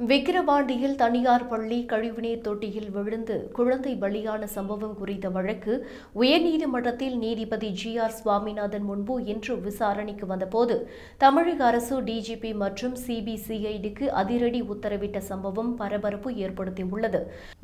விக்கிரவாண்டியில் தனியார் பள்ளி கழிவுநீர் தொட்டியில் விழுந்து குழந்தை பலியான சம்பவம் குறித்த வழக்கு உயர்நீதிமன்றத்தில் நீதிபதி ஜி ஆர் சுவாமிநாதன் முன்பு இன்று விசாரணைக்கு வந்தபோது தமிழக அரசு டிஜிபி மற்றும் சிபிசிஐடிக்கு அதிரடி உத்தரவிட்ட சம்பவம் பரபரப்பு ஏற்படுத்தியுள்ளது.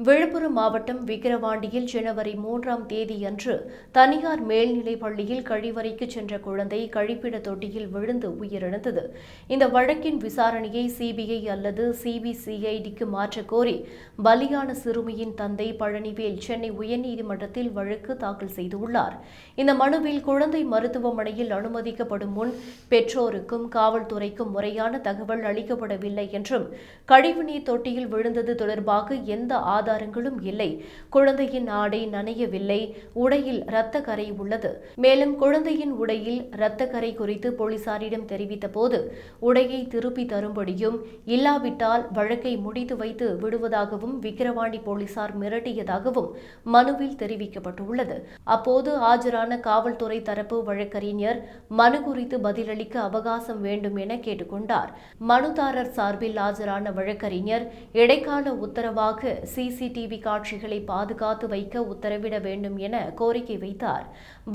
விழுப்புரம் மாவட்டம் விக்கிரவாண்டியில் ஜனவரி மூன்றாம் தேதியன்று தனியார் மேல்நிலைப் பள்ளியில் கழிவறைக்கு சென்ற குழந்தை கழிப்பிட தொட்டியில் விழுந்து உயிரிழந்தது. இந்த வழக்கின் விசாரணையை சிபிஐ அல்லது சிபிசிஐடிக்கு மாற்றக் கோரி பலியான சிறுமியின் தந்தை பழனிவேல் சென்னை உயர்நீதிமன்றத்தில் வழக்கு தாக்கல் செய்துள்ளார். இந்த மனுவில் குழந்தை மருத்துவமனையில் அனுமதிக்கப்படும் முன் பெற்றோருக்கும் காவல்துறைக்கும் முறையான தகவல் அளிக்கப்படவில்லை என்றும் கழிவுநீர் தொட்டியில் விழுந்தது தொடர்பாக எந்த ஆதாரங்களும் இல்லை. குழந்தையின் ஆடை நனையவில்லை உடையில் இரத்த கரை உள்ளது. மேலும் குழந்தையின் உடையில் இரத்த கரை குறித்து போலீசாரிடம் தெரிவித்த போது உடையை திருப்பி தரும்படியும் இல்லாவிட்டால் வழக்கை முடித்து வைத்து விடுவதாகவும் விக்கிரவாண்டி போலீசார் மிரட்டியதாகவும் மனுவில் தெரிவிக்கப்பட்டுள்ளது. அப்போது ஆஜரான காவல்துறை தரப்பு வழக்கறிஞர் மனு குறித்து பதிலளிக்க அவகாசம் வேண்டும் என கேட்டுக்கொண்டார். மனுதாரர் சார்பில் ஆஜரான வழக்கறிஞர் இடைக்கால உத்தரவாக சிசிடிவி காட்சிகளை பாதுகாத்து வைக்க உத்தரவிட வேண்டும் என கோரிக்கை வைத்தார்.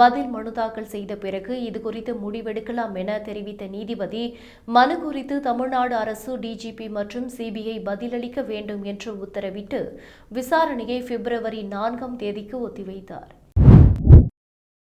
பதில் மனு தாக்கல் செய்த பிறகு இதுகுறித்து முடிவெடுக்கலாம் என தெரிவித்த நீதிபதி மனு குறித்து தமிழ்நாடு அரசு டிஜிபி மற்றும் சி சிபிஐ பதிலளிக்க வேண்டும் என்று உத்தரவிட்டு விசாரணையை பிப்ரவரி நான்காம் தேதிக்கு ஒத்திவைத்தார்.